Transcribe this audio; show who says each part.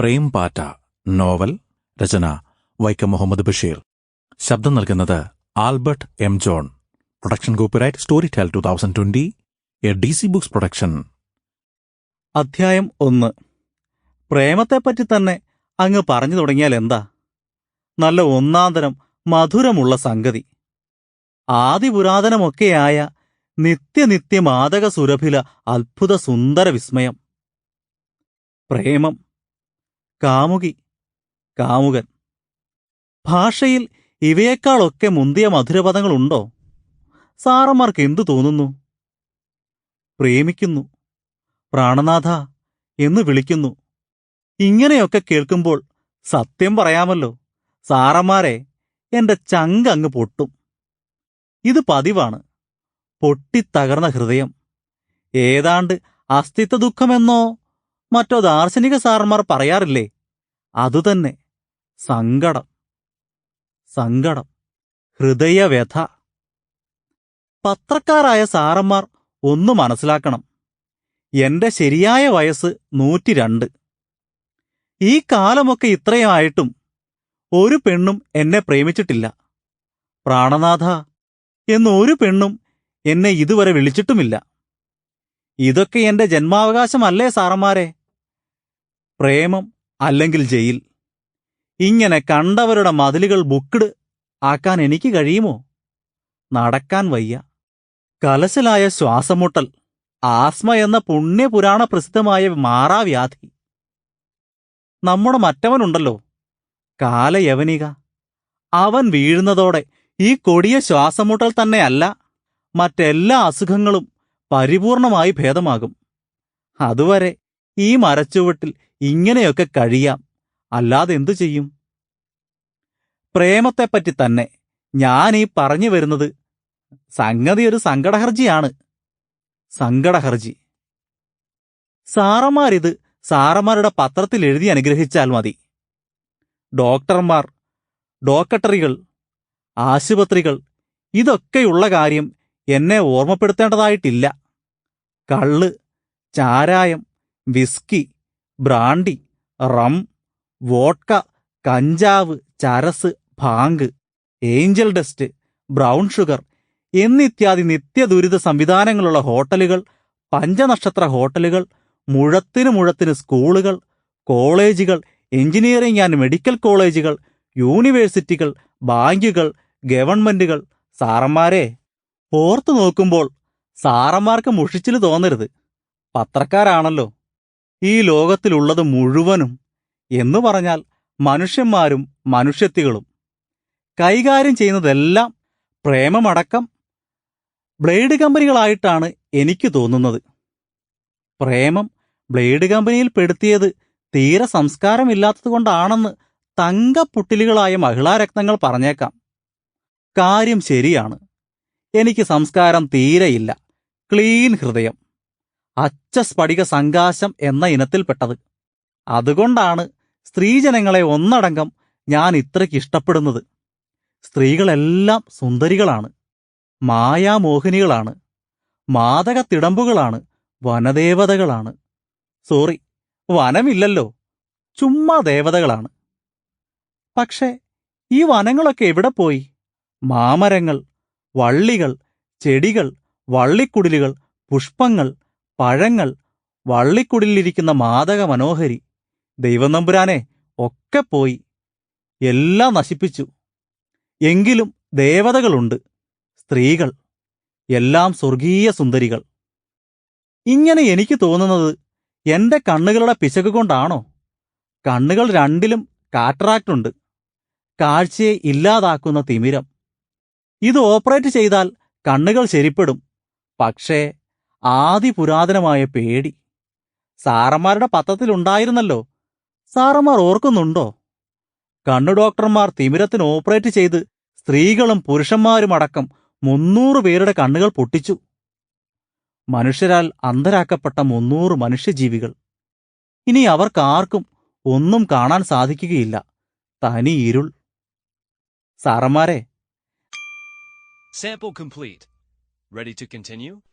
Speaker 1: പ്രേം പാറ്റ നോവൽ രചന വൈക്കം മുഹമ്മദ് ബഷീർ. ശബ്ദം നൽകുന്നത് Albert M John. Production copyright Storytel two thousand twenty. A D C books production.
Speaker 2: അധ്യായം ഒന്ന്. പ്രേമത്തെപ്പറ്റി തന്നെ അങ്ങ് പറഞ്ഞു തുടങ്ങിയാൽ എന്താ? നല്ല ഒന്നാന്തരം മധുരമുള്ള സംഗതി. ആദിപുരാതനമൊക്കെയായ നിത്യനിത്യ മാതക സുരഭില അത്ഭുത സുന്ദര വിസ്മയം പ്രേമം കാമുകി കാമുകൻ. ഭാഷയിൽ ഇവയേക്കാളൊക്കെ മുന്തിയ മധുരപദങ്ങളുണ്ടോ? സാറന്മാർക്ക് എന്തു തോന്നുന്നു? പ്രേമിക്കുന്നു പ്രാണനാഥ എന്ന് വിളിക്കുന്നു. ഇങ്ങനെയൊക്കെ കേൾക്കുമ്പോൾ സത്യം പറയാമല്ലോ സാറന്മാരെ എന്റെ ചങ്ക് അങ്ങ് പൊട്ടും. ഇത് പതിവാണ് പൊട്ടിത്തകർന്ന ഹൃദയം. ഏതാണ്ട് അസ്തിത്വ ദുഃഖമെന്നോ മറ്റോ ദാർശനിക സാറന്മാർ പറയാറില്ലേ? അതുതന്നെ സങ്കടം സങ്കടം ഹൃദയവ്യഥ. പത്രക്കാരായ സാറന്മാർ ഒന്ന് മനസ്സിലാക്കണം. എന്റെ ശരിയായ വയസ്സ് നൂറ്റിരണ്ട്. ഈ കാലമൊക്കെ ഇത്രയായിട്ടും ഒരു പെണ്ണും എന്നെ പ്രേമിച്ചിട്ടില്ല. പ്രാണനാഥ എന്ന് ഒരു പെണ്ണും എന്നെ ഇതുവരെ വിളിച്ചിട്ടുമില്ല. ഇതൊക്കെ എന്റെ ജന്മാവകാശമല്ലേ സാറന്മാരെ? പ്രേമം അല്ലെങ്കിൽ ജയിൽ. ഇങ്ങനെ കണ്ടവരുടെ മതിലുകൾ ബുക്ക്ഡ് ആക്കാൻ എനിക്ക് കഴിയുമോ? നടക്കാൻ വയ്യ. കലശലായ ശ്വാസമുട്ടൽ ആസ്മ എന്ന പുണ്യപുരാണ പ്രസിദ്ധമായ മാറാവ്യാധി. നമ്മുടെ മറ്റവനുണ്ടല്ലോ കാലയവനിക. അവൻ വീഴുന്നതോടെ ഈ കൊടിയ ശ്വാസമുട്ടൽ തന്നെയല്ല മറ്റെല്ലാ അസുഖങ്ങളും പരിപൂർണമായി ഭേദമാകും. അതുവരെ ഈ മരച്ചുവട്ടിൽ ഇങ്ങനെയൊക്കെ കഴിയാം. അല്ലാതെ എന്തു ചെയ്യും? പ്രേമത്തെപ്പറ്റി തന്നെ ഞാൻ ഈ പറഞ്ഞു വരുന്നത് സംഗതി ഒരു സങ്കടഹർജിയാണ്. സങ്കടഹർജി. സാറന്മാരിത് സാറമാരുടെ പത്രത്തിൽ എഴുതി അനുഗ്രഹിച്ചാൽ മതി. ഡോക്ടർമാർ ഡോക്കട്ടറികൾ ആശുപത്രികൾ ഇതൊക്കെയുള്ള കാര്യം എന്നെ ഓർമ്മപ്പെടുത്തേണ്ടതായിട്ടില്ല. കള്ള് ചാരായം വിസ്കി ബ്രാണ്ടി റം വോഡ്ക കഞ്ചാവ് ചരസ് ഭാങ്ക് ഏഞ്ചൽ ഡസ്റ്റ് ബ്രൗൺ ഷുഗർ എന്നിത്യാദി നിത്യദുരിത സംവിധാനങ്ങളുള്ള ഹോട്ടലുകൾ പഞ്ചനക്ഷത്ര ഹോട്ടലുകൾ മുഴത്തിന് മുഴത്തിന് സ്കൂളുകൾ കോളേജുകൾ എഞ്ചിനീയറിംഗ് ആൻഡ് മെഡിക്കൽ കോളേജുകൾ യൂണിവേഴ്സിറ്റികൾ ബാങ്കുകൾ ഗവൺമെന്റുകൾ. സാറന്മാരെ ഓർത്തു നോക്കുമ്പോൾ സാറന്മാർക്ക് മുഷിച്ചിൽ തോന്നരുത്. പത്രക്കാരാണല്ലോ. ഈ ലോകത്തിലുള്ളത് മുഴുവനും എന്നു പറഞ്ഞാൽ മനുഷ്യന്മാരും മനുഷ്യത്തികളും. കൈകാര്യം ചെയ്യുന്നതെല്ലാം പ്രേമമടക്കം ബ്ലേഡ് കമ്പനികളായിട്ടാണ് എനിക്ക് തോന്നുന്നത്. പ്രേമം ബ്ലേഡ് കമ്പനിയിൽ പെടുത്തിയത് തീരെ സംസ്കാരമില്ലാത്തതുകൊണ്ടാണെന്ന് തങ്കപ്പുട്ടിലുകളായ മഹിളാരത്നങ്ങൾ പറഞ്ഞേക്കാം. കാര്യം ശരിയാണ്. എനിക്ക് സംസ്കാരം തീരെയില്ല. ക്ലീൻ ഹൃദയം. അച്ചസ്ഫടിക സങ്കാശം എന്ന ഇനത്തിൽപ്പെട്ടത്. അതുകൊണ്ടാണ് സ്ത്രീജനങ്ങളെ ഒന്നടങ്കം ഞാൻ ഇത്രയ്ക്ക് ഇഷ്ടപ്പെടുന്നത്. സ്ത്രീകളെല്ലാം സുന്ദരികളാണ്. മായാമോഹിനികളാണ്. മാതകത്തിടമ്പുകളാണ്. വനദേവതകളാണ്. സോറി വനമില്ലല്ലോ. ചുമ്മാ ദേവതകളാണ്. പക്ഷേ ഈ വനങ്ങളൊക്കെ എവിടെ പോയി? മാമരങ്ങൾ വള്ളികൾ ചെടികൾ വള്ളിക്കുടിലുകൾ പുഷ്പങ്ങൾ പഴങ്ങൾ വള്ളിക്കുടിലിരിക്കുന്ന മാതക മനോഹരി. ദൈവം നമ്പുരാനെ ഒക്കെ പോയി. എല്ലാം നശിപ്പിച്ചു. എങ്കിലും ദേവതകളുണ്ട് സ്ത്രീകൾ എല്ലാം സ്വർഗീയ സുന്ദരികൾ. ഇങ്ങനെ എനിക്ക് തോന്നുന്നത് എന്റെ കണ്ണുകളുടെ പിശക് കൊണ്ടാണോ? കണ്ണുകൾ രണ്ടിലും കാറ്ററാക്ട് ഉണ്ട് കാഴ്ചയെ ഇല്ലാതാക്കുന്ന തിമിരം. ഇത് ഓപ്പറേറ്റ് ചെയ്താൽ കണ്ണുകൾ ശരിപ്പെടും. പക്ഷേ ആദിപുരാതനമായ പേടി. സാറന്മാരുടെ പത്രത്തിലുണ്ടായിരുന്നല്ലോ. സാറന്മാർ ഓർക്കുന്നുണ്ടോ? കണ്ണു ഡോക്ടർമാർ തിമിരത്തിന് ഓപ്പറേറ്റ് ചെയ്ത് സ്ത്രീകളും പുരുഷന്മാരും അടക്കം മുന്നൂറ് പേരുടെ കണ്ണുകൾ പൊട്ടിച്ചു. മനുഷ്യരാൽ അന്ധരാക്കപ്പെട്ട മുന്നൂറ് മനുഷ്യജീവികൾ. ഇനി അവർക്കാർക്കും ഒന്നും കാണാൻ സാധിക്കുകയില്ല. തനി ഇരുൾ. സാറന്മാരെ.
Speaker 3: Sample complete ready to continue?